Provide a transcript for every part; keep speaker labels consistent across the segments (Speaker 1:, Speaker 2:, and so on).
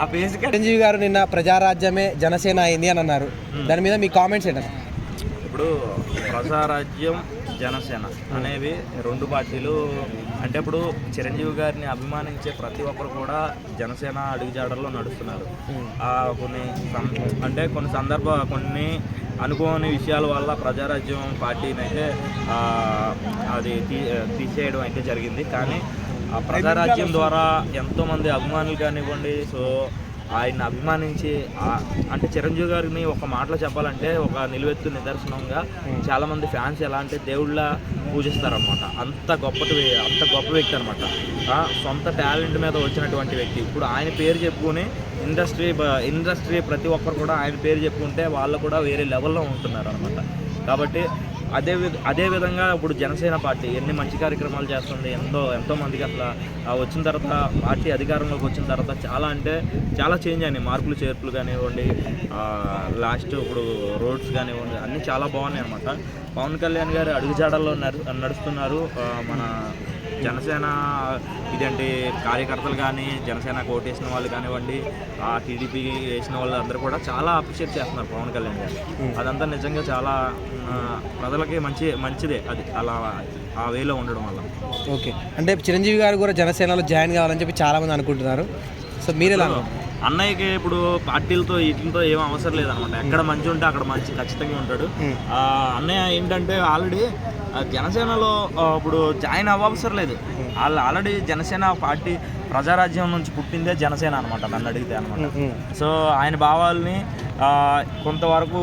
Speaker 1: ఆ
Speaker 2: చిరంజీవి గారు నిన్న ప్రజారాజ్యమే జనసేన అయింది అని అన్నారు. దాని మీద మీ కామెంట్స్ ఏంటంటే
Speaker 1: ఇప్పుడు ప్రజారాజ్యం జనసేన అనేవి రెండు పార్టీలు అంటే ఇప్పుడు చిరంజీవి గారిని అభిమానించే ప్రతి ఒక్కరు కూడా జనసేన అడుగుజాడల్లో నడుస్తున్నారు. కొన్ని అంటే కొన్ని సందర్భ కొన్ని అనుకోని విషయాల వల్ల ప్రజారాజ్యం పార్టీని అయితే అది తీ తీసేయడం అయితే జరిగింది. కానీ ఆ ప్రజారాజ్యం ద్వారా ఎంతోమంది అభిమానులు కానివ్వండి సో ఆయన అభిమానించి అంటే చిరంజీవి గారిని ఒక మాటలో చెప్పాలంటే ఒక నిలువెత్తు నిదర్శనంగా చాలా మంది ఫ్యాన్స్ ఎలా అంటే దేవుళ్ళ పూజిస్తారనమాట అంత గొప్పటి వే- అంత గొప్ప వ్యక్తి అనమాట సొంత టాలెంట్ మీద వచ్చినటువంటి వ్యక్తి. ఇప్పుడు ఆయన పేరు చెప్పుకుని ఇండస్ట్రీ ఇండస్ట్రీ ప్రతి ఒక్కరు కూడా ఆయన పేరు చెప్పుకుంటే వాళ్ళు కూడా వేరే లెవెల్లో ఉంటున్నారు అనమాట కాబట్టి అదే అదే విధంగా ఇప్పుడు జనసేన పార్టీ ఎన్ని మంచి కార్యక్రమాలు చేస్తుంది ఎంతో ఎంతో మందికి అసలు వచ్చిన తర్వాత పార్టీ అధికారంలోకి వచ్చిన తర్వాత చాలా అంటే చాలా చేంజ్ అయినాయి. మార్పులు చేర్పులు కానివ్వండి లాస్ట్ ఇప్పుడు రోడ్స్ కానివ్వండి అన్నీ చాలా బాగున్నాయి అనమాట పవన్ కళ్యాణ్ గారు అడుగుజాడల్లో నడు నడుస్తున్నారు. మన జనసేన ఇదేంటి కార్యకర్తలు కానీ జనసేన ఓటేసిన వాళ్ళు కానివ్వండి ఆ టీడీపీ వేసిన వాళ్ళు అందరూ కూడా చాలా అప్రిషియేట్ చేస్తున్నారు పవన్ కళ్యాణ్ గారు. అదంతా నిజంగా చాలా ప్రజలకి మంచి మంచిదే అది. అలా ఆ వేలో ఉండడం వల్ల.
Speaker 2: ఓకే. అంటే చిరంజీవి గారు కూడా జనసేనలో జాయిన్ కావాలని చెప్పి చాలా మంది అనుకుంటున్నారు. సో మీరు ఎలా?
Speaker 1: అన్నయ్యకి ఇప్పుడు పార్టీలతో వీటితో ఏం అవసరం లేదనమాట. ఎక్కడ మంచి ఉంటే అక్కడ మంచి ఖచ్చితంగా ఉంటాడు. ఆ, అన్నయ్య ఏంటంటే ఆల్రెడీ జనసేనలో ఇప్పుడు జాయిన్ అవ్వవసరం లేదు. వాళ్ళు ఆల్రెడీ జనసేన పార్టీ ప్రజారాజ్యం నుంచి పుట్టిందే జనసేన అనమాట నన్ను అడిగితే అనమాట. సో ఆయన భావాల్ని కొంతవరకు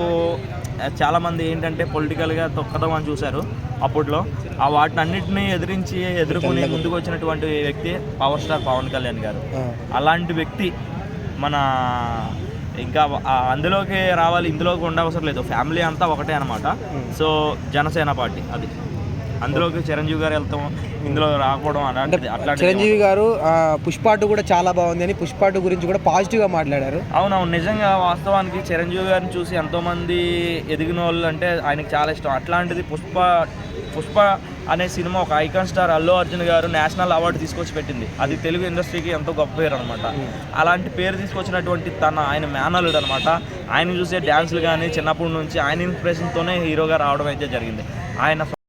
Speaker 1: చాలామంది ఏంటంటే పొలిటికల్గా తొక్కదామని చూశారు అప్పట్లో. ఆ వాటిని అన్నింటినీ ఎదిరించి ఎదుర్కొని ముందుకు వచ్చినటువంటి వ్యక్తి పవర్ స్టార్ పవన్ కళ్యాణ్ గారు. అలాంటి వ్యక్తి మన ఇంకా అందులోకి రావాలి ఇందులోకి ఉండవసరం లేదు. ఫ్యామిలీ అంతా ఒకటే అనమాట సో జనసేన పార్టీ అది. అందులోకి చిరంజీవి గారు వెళ్తాం ఇందులో రాకపోవడం అలాంటిది అట్లాంటిది
Speaker 2: చిరంజీవి గారు ఆ, పుష్ప టూ కూడా చాలా బాగుంది అని పుష్ప టూ గురించి కూడా పాజిటివ్గా మాట్లాడారు.
Speaker 1: అవునవును నిజంగా వాస్తవానికి చిరంజీవి గారిని చూసి ఎంతోమంది ఎదిగిన వాళ్ళు అంటే ఆయనకి చాలా ఇష్టం. అట్లాంటిది పుష్ప పుష్ప అనే సినిమా ఒక ఐకాన్ స్టార్ అల్లు అర్జున్ గారు నేషనల్ అవార్డు తీసుకొచ్చి పెట్టింది. అది తెలుగు ఇండస్ట్రీకి ఎంతో గొప్ప పేరు అనమాట అలాంటి పేరు తీసుకొచ్చినటువంటి తన ఆయన మేనలుడు అనమాట ఆయన చూసే డ్యాన్సులు కానీ చిన్నప్పటి నుంచి ఆయన ఇన్స్పిరేషన్తోనే హీరోగా రావడం అయితే జరిగింది. ఆయన